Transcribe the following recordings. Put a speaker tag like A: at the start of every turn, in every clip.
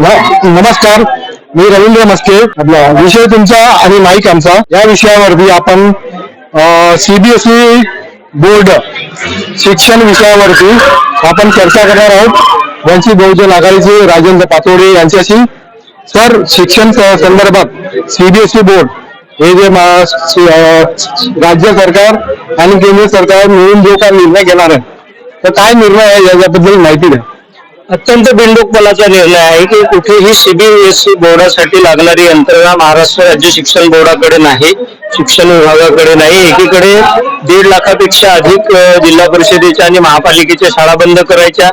A: नमस्कार. मी रवींद्र मस्के. आपला विषय तुमचा आणि माईक आमचा. या विषयावरती आपण सीबीएसई बोर्ड शिक्षण विषयावरती आपण चर्चा करणार आहोत. वंचित बहुजन आघाडीचे राजेंद्र पातोडे यांच्याशी. सर शिक्षण संदर्भात सीबीएसई बोर्ड हे जे मा- राज्य सरकार आणि केंद्र सरकार मिळून जो काय निर्णय घेणार आहे तर काय निर्णय आहे याच्याबद्दल माहिती द्या.
B: अत्यंत बिंदुकपणाचा निर्णय आहे की कुठेही सीबीएसई बोर्डासाठी लागणारी यंत्रणा महाराष्ट्र राज्य शिक्षण बोर्डाकडे नाही शिक्षण विभागाकडे नाही. एकीकडे दीड लाखापेक्षा अधिक जिल्हा परिषदेच्या आणि महापालिकेच्या शाळा बंद करायच्या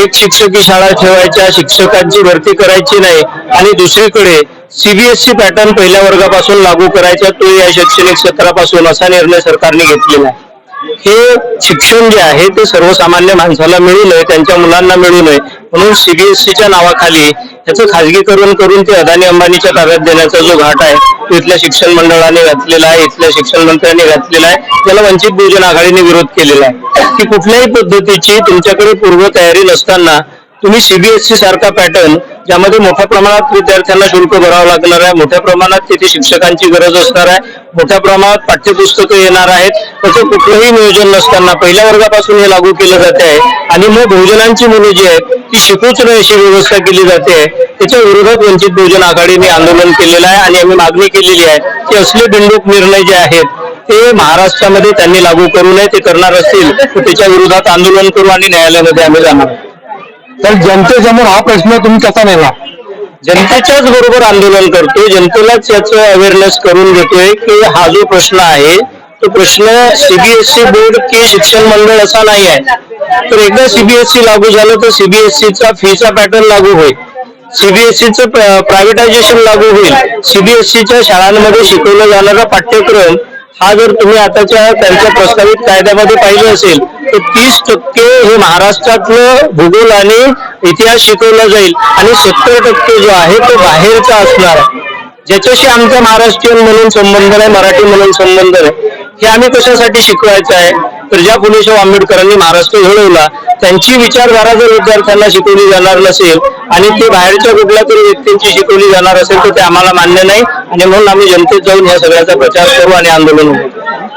B: एक शिक्षकी शाळा ठेवायच्या शिक्षकांची भरती करायची नाही आणि दुसरीकडे सीबीएसई पॅटर्न पहिल्या वर्गापासून लागू करायचा तो या शैक्षणिक सत्रापासून असा निर्णय सरकारने घेतलेला आहे. हे शिक्षण जे आहे ते सर्वसामान्य माणसाला मिळू नये त्यांच्या मुलांना मिळू नये म्हणून सीबीएसईच्या नावाखाली त्याचं खाजगीकरण करून ते अदानी अंबानीच्या ताब्यात देण्याचा जो घाट आहे तो इथल्या शिक्षण मंडळाने घातलेला आहे इथल्या शिक्षण मंत्र्यांनी घातलेला आहे. त्याला वंचित बहुजन आघाडीने विरोध केलेला आहे. की कुठल्याही पद्धतीची तुमच्याकडे पूर्वतयारी नसताना तुम्ही सीबीएसई सारखा पॅटर्न ज्यामध्ये मोठ्या प्रमाणात विद्यार्थ्यांना शुल्क भरावं लागणार आहे. मोठ्या प्रमाणात तिथे शिक्षकांची गरज असणार आहे. मोठ्या प्रमाणात पाठ्यपुस्तकं येणार आहेत. त्याचं कुठलंही नियोजन नसताना पहिल्या वर्गापासून हे लागू केलं जाते आहे. आणि मग बहुजनांची मुलं जी आहेत ती शिकूच नाही अशी व्यवस्था केली जाते आहे. त्याच्या विरोधात वंचित बहुजन आघाडीने आंदोलन केलेलं आहे. आणि आम्ही मागणी केलेली आहे की असले बिंदूक निर्णय जे आहेत ते महाराष्ट्रामध्ये त्यांनी लागू करू नये. ते करणार असतील तर त्याच्या विरोधात आंदोलन करू आणि न्यायालयामध्ये आम्ही जाणार
A: तर जनतेसमोर हा प्रश्न तुम्ही कसा नेला
B: जनतेच्याच बरोबर आंदोलन करतो जनतेलाच याच अवेअरनेस करून देतोय की हा जो प्रश्न आहे तो प्रश्न सीबीएसई बोर्ड की शिक्षण मंडळ असा नाही आहे. तर एकदा सीबीएसई लागू झालं तर सीबीएसईचा फीचा पॅटर्न लागू होईल. सीबीएसईचं प्रायव्हेटायझेशन लागू होईल. सीबीएसईच्या शाळांमध्ये शिकवलं जाणारा पाठ्यक्रम हा जर तुम्ही आताच्या त्यांच्या प्रस्तावित कायद्यामध्ये पाहिलं असेल तर तीस टक्के हे महाराष्ट्रातलं भूगोल आणि इतिहास शिकवला जाईल. आणि सत्तर टक्के जो आहे तो बाहेरचा असणार आहे. ज्याच्याशी आमचा महाराष्ट्रीयन म्हणून संबंध नाही मराठी म्हणून संबंध नाही. हे आम्ही कशासाठी शिकवायचं आहे? तर ज्या फुलेशाह आंबेडकरांनी महाराष्ट्र घडवला. त्यांची विचारधारा जर विद्यार्थ्यांना शिकवली जाणार नसेल आणि ते बाहेरच्या कुठल्या तरी व्यक्तींची शिकवली जाणार असेल तर ते आम्हाला मान्य नाही. आणि म्हणून आम्ही जनतेत जाऊन या सगळ्याचा प्रचार करू आणि आंदोलन करू.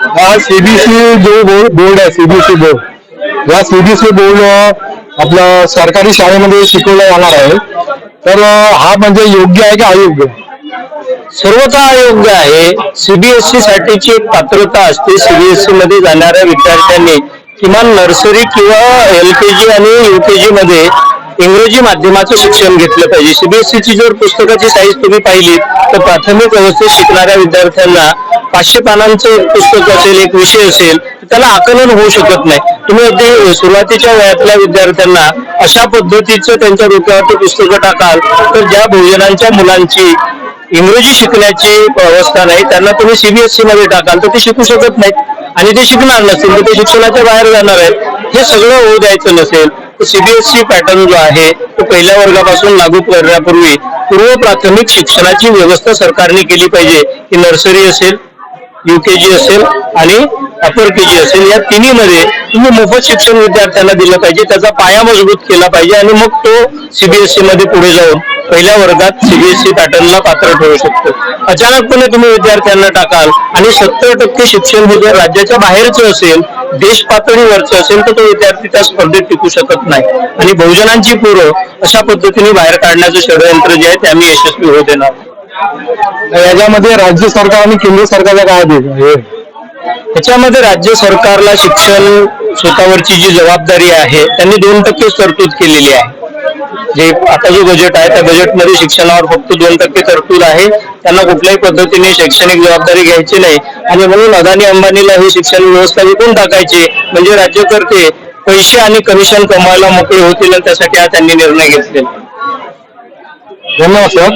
A: हा सीबीसी जो बो- बोर्ड आहे सीबीसी बोर्ड. या सीबीसी बोर्ड आपलं सरकारी शाळेमध्ये शिकवलं जाणार आहे. तर हा म्हणजे योग्य आहे की अयोग्य?
B: सर्वथा अयोग्य आहे. सीबीएसई साठीची एक पात्रता असते. सीबीएसई मध्ये जाणाऱ्या विद्यार्थ्यांनी किमान नर्सरी किंवा एल के जी आणि युकेजी मध्ये इंग्रजी माध्यमाचं शिक्षण घेतलं पाहिजे. सीबीएसईची जर पुस्तकाची साईज तुम्ही पाहिली तर प्राथमिक अवस्थेत शिकणाऱ्या विद्यार्थ्यांना पाचशे पानांचं एक पुस्तक असेल एक विषय असेल त्याला आकलन होऊ शकत नाही. तुम्ही अगदी सुरुवातीच्या वयातल्या विद्यार्थ्यांना अशा पद्धतीचं त्यांच्या डोक्यावरती पुस्तकं टाकाल तर ज्या भोजनांच्या मुलांची इंग्रजी शिकण्याची अवस्था नाही त्यांना तुम्ही सीबीएसई मध्ये टाकाल तर ते शिकू शकत नाहीत. आणि ते शिकणार नसतील तर ते शिक्षणाच्या बाहेर जाणार आहेत. हे सगळं होऊ द्यायचं नसेल तर सीबीएसई पॅटर्न जो आहे तो पहिल्या वर्गापासून लागू करण्यापूर्वी पूर्व प्राथमिक शिक्षणाची व्यवस्था सरकारने केली पाहिजे की नर्सरी असेल युकेजी असेल आणि अपर केजी असेल. या तिन्ही मध्ये तुम्ही मोफत शिक्षण विद्यार्थ्यांना दिलं पाहिजे त्याचा पाया मजबूत केला पाहिजे आणि मग तो सीबीएसई मध्ये पुढे जाऊन पहिल्या वर्गात सीबीएसई पॅटर्नला पात्र ठरू शकतो. अचानकपणे तुम्ही विद्यार्थ्यांना टाकाल आणि सत्तर टक्के शिक्षण हे जर राज्याच्या बाहेरचं असेल देश पातळीवरचं असेल तर तो विद्यार्थी त्या स्पर्धेत टिकू शकत नाही. आणि बहुजनांची पोरं अशा पद्धतीने बाहेर काढण्याचं षडयंत्र जे आहे ते आम्ही यशस्वी होऊ देणार.
A: याच्यामध्ये राज्य सरकार आणि केंद्र सरकारचा काय दे- हे.
B: त्याच्यामध्ये राज्य सरकारला शिक्षण स्वतःवरची जी जबाबदारी आहे त्यांनी दोन टक्केच तरतूद केलेली आहे. जे आता जो बजेट आहे त्या बजेटमध्ये शिक्षणावर फक्त दोन टक्के तरतूद आहे. त्यांना कुठल्याही पद्धतीने शैक्षणिक जबाबदारी घ्यायची नाही. आणि म्हणून अदानी अंबानीला ही शिक्षण व्यवस्था विकून टाकायची म्हणजे राज्यकर्ते पैसे आणि कमिशन कमवायला मोकळे होतील आणि त्यासाठी हा त्यांनी निर्णय घेतले
A: धन्यवाद सर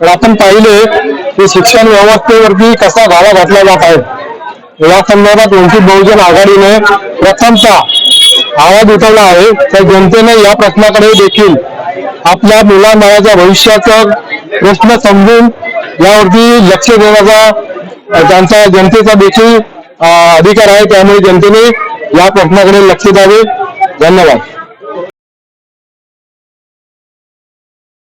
A: तर आपण पाहिले की शिक्षण व्यवस्थेवरती कसा गाळा घातला जात आहे. या संदर्भात वंचित बहुजन आघाडीने प्रथमचा आवाज उठवला आहे. तर जनतेने या प्रश्नाकडे देखील आपल्या मुलाबाळाच्या भविष्याचा प्रश्न समजून यावरती लक्ष देण्याचा त्यांचा जनतेचा देखील अधिकार आहे. त्यामुळे जनतेने या प्रश्नाकडे लक्ष द्यावे. धन्यवाद.